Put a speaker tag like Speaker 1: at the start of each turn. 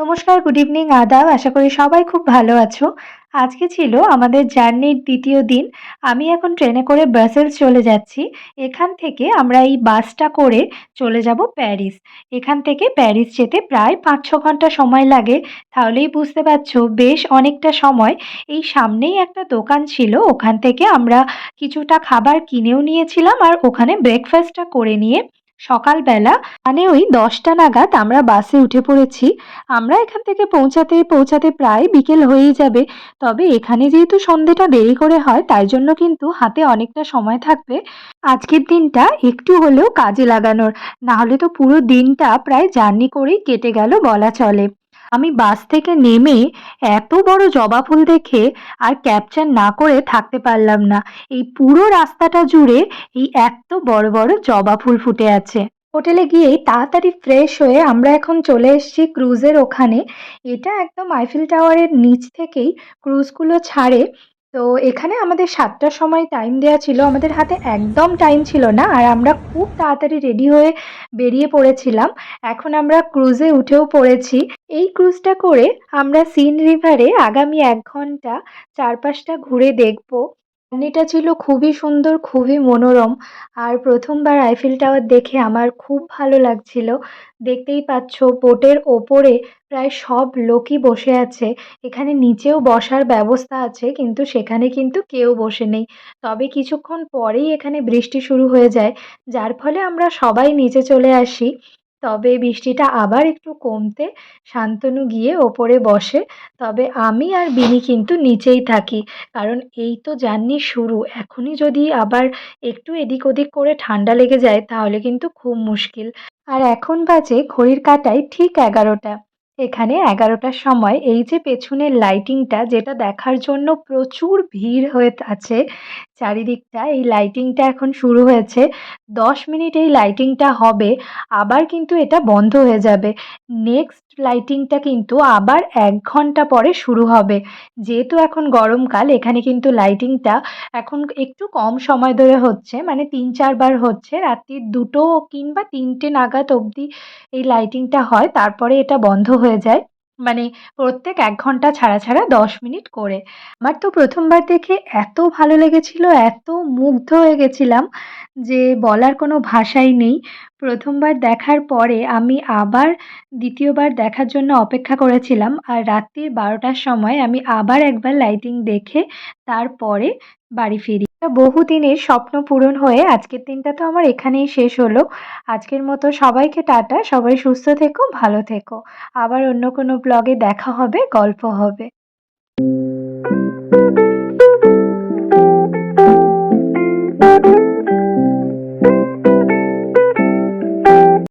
Speaker 1: নমস্কার, good evening আদাব। আশা করি সবাই খুব ভালো আছো। আজকে ছিল আমাদের জার্নির দ্বিতীয় দিন। আমি এখন ট্রেনে করে ব্রাসেলস চলে যাচ্ছি। এখান থেকে আমরা এই বাসটা করে চলে যাব প্যারিস। এখান থেকে প্যারিস যেতে প্রায় ৫-৬ ঘণ্টা সময় লাগে। তাহলেই বুঝতে পারছ বেশ অনেকটা সময়। এই সামনেই একটা দোকান ছিল, ওখান থেকে আমরা কিছুটা খাবার কিনেও নিয়েছিলাম আর ওখানে ব্রেকফাস্টটা করে নিয়ে সকালবেলা মানে ওই দশটা নাগাদ আমরা বাসে উঠে পড়েছি। আমরা এখান থেকে পৌঁছাতে পৌঁছাতে প্রায় বিকেল হয়েই যাবে। তবে এখানে যেহেতু সন্ধেটা দেরি করে হয়, তাই জন্য কিন্তু হাতে অনেকটা সময় থাকবে। আজকের দিনটা একটু হলেও কাজে লাগানোর। না হলে তো পুরো দিনটা প্রায় জার্নি করেই কেটে গেল বলা চলে। আমি বাস থেকে নেমে এত বড় জবা ফুল দেখে আর ক্যাপচার না করে থাকতে পারলাম না। এই পুরো রাস্তাটা জুড়ে এই এত বড় বড় জবা ফুল ফুটে আছে। হোটেলে গিয়েই তাড়াতাড়ি ফ্রেশ হয়ে আমরা এখন চলে এসেছি ক্রুজের ওখানে। এটা একদম আইফেল টাওয়ারের নিচ থেকেই ক্রুজগুলো ছাড়ে। তো এখানে আমাদের সাতটার সময় টাইম দেওয়া ছিল। আমাদের হাতে একদম টাইম ছিল না আর আমরা খুব তাড়াতাড়ি রেডি হয়ে বেরিয়ে পড়েছিলাম। এখন আমরা ক্রুজে উঠেও পড়েছি। এই ক্রুজটা করে আমরা সিন রিভারে আগামী এক ঘণ্টা চারপাশটা ঘুরে দেখব। জার্নিটা ছিল খুবই সুন্দর, খুবই মনোরম। আর প্রথমবার আইফেল টাওয়ার দেখে আমার খুব ভালো লাগছিল। দেখতেই পাচ্ছ, বোটের ওপরে প্রায় সব লোকই বসে আছে। এখানে নিচেও বসার ব্যবস্থা আছে, কিন্তু সেখানে কিন্তু কেউ বসে নেই। তবে কিছুক্ষণ পরেই এখানে বৃষ্টি শুরু হয়ে যায়, যার ফলে আমরা সবাই নিচে চলে আসি। তবে বৃষ্টিটা আবার একটু কমতে শান্তনু গিয়ে ওপরে বসে, তবে আমি আর বিনি কিন্তু নিচেই থাকি, কারণ এই তো জার্নি শুরু, এখনই যদি আবার একটু এদিক ওদিক করে ঠান্ডা লেগে যায় তাহলে কিন্তু খুব মুশকিল। আর এখন বাজে ঘড়ির কাঁটায় ঠিক এগারোটা। এখানে এগারোটার সময় এই যে পেছনের লাইটিংটা যেটা দেখার জন্য প্রচুর ভিড় হয়ে আছে চারিদিকটা, এই লাইটিংটা এখন শুরু হয়েছে। দশ মিনিট এই লাইটিংটা হবে, আবার কিন্তু এটা বন্ধ হয়ে যাবে। নেক্সট লাইটিংটা কিন্তু আবার এক ঘণ্টা পরে শুরু হবে। যেহেতু এখন গরমকাল, এখানে কিন্তু লাইটিংটা এখন একটু কম সময় ধরে হচ্ছে মানে তিন চারবার হচ্ছে। রাত্রির দুটো কিংবা তিনটে নাগাদ অবধি এই লাইটিংটা হয়, তারপরে এটা বন্ধ হয়ে যায়। মানে প্রত্যেক এক ঘণ্টা ছাড়া ছাড়া দশ মিনিট করে। আমার তো প্রথমবার দেখে এত ভালো লেগেছিল, এত মুগ্ধ হয়ে গেছিলাম যে বলার কোনো ভাষাই নেই। প্রথমবার দেখার পরে আমি আবার দ্বিতীয়বার দেখার জন্য অপেক্ষা করেছিলাম আর রাত্রির বারোটার সময় আমি আবার একবার লাইটিং দেখে তারপরে বাড়ি ফিরি। বহুদিনের স্বপ্ন পূরণ হয়ে আজকের দিনটা তো আমার এখানেই শেষ হলো। আজকের মতো সবাইকে টাটা, সবাই সুস্থ থেকো, ভালো থেকো। আবার অন্য কোনো ব্লগে দেখা হবে, গল্প হবে।